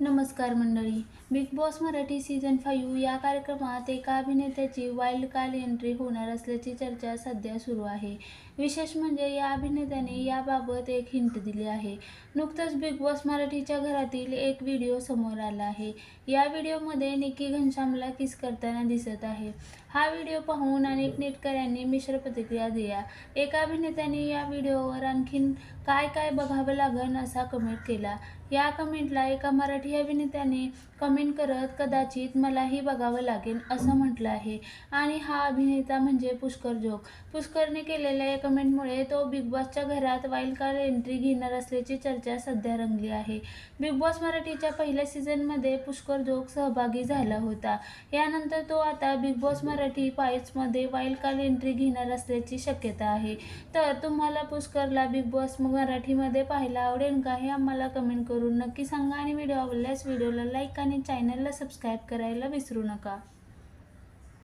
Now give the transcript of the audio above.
नमस्कार मंडळी. Bigg Boss Marathi season five या कार्यक्रमात एका अभिनेत्याची वाईल्ड कार्ड एंट्री होणार असल्याची चर्चा सध्या सुरू आहे. विशेष म्हणजे या अभिनेत्याने याबाबत एक हिंट दिली आहे. नुकतंच बिग बॉस मराठीच्या घरातील एक व्हिडिओ समोर आला आहे. या व्हिडिओमध्ये निकी घनश्यामला किस करताना दिसत आहे. हा व्हिडिओ पाहून अनेक नेटकऱ्यांनी मिश्र प्रतिक्रिया दिल्या. एका अभिनेत्याने या व्हिडिओवर आणखीन काय काय बघावं लागन असा कमेंट केला. या कमेंटला एका मराठी अभिनेत्याने कमेंट करत कदाचित मलाही बघावं लागेल असं म्हटलं आहे. आणि हा अभिनेता म्हणजे पुष्कर जोग. पुष्करने केलेल्या या कमेंटमुळे तो बिग बॉसच्या घरात वाईल्ड कार्ड एंट्री घेणार असल्याची चर्चा सध्या रंगली आहे. बिग बॉस मराठीच्या पहिल्या सीझनमध्ये पुष्कर जोग सहभागी झाला होता. यानंतर तो आता बिग बॉस मराठी फाईट्समध्ये वाईल्ड कार्ड एंट्री घेणार असल्याची शक्यता आहे. तर तुम्हाला पुष्करला बिग बॉस मराठीमध्ये पाहायला आवडेल का हे आम्हाला कमेंट करून नक्की सांगा आणि व्हिडिओ आवडल्यास व्हिडिओला लाईक आणि चॅनलला सबस्क्राईब करायला विसरू नका.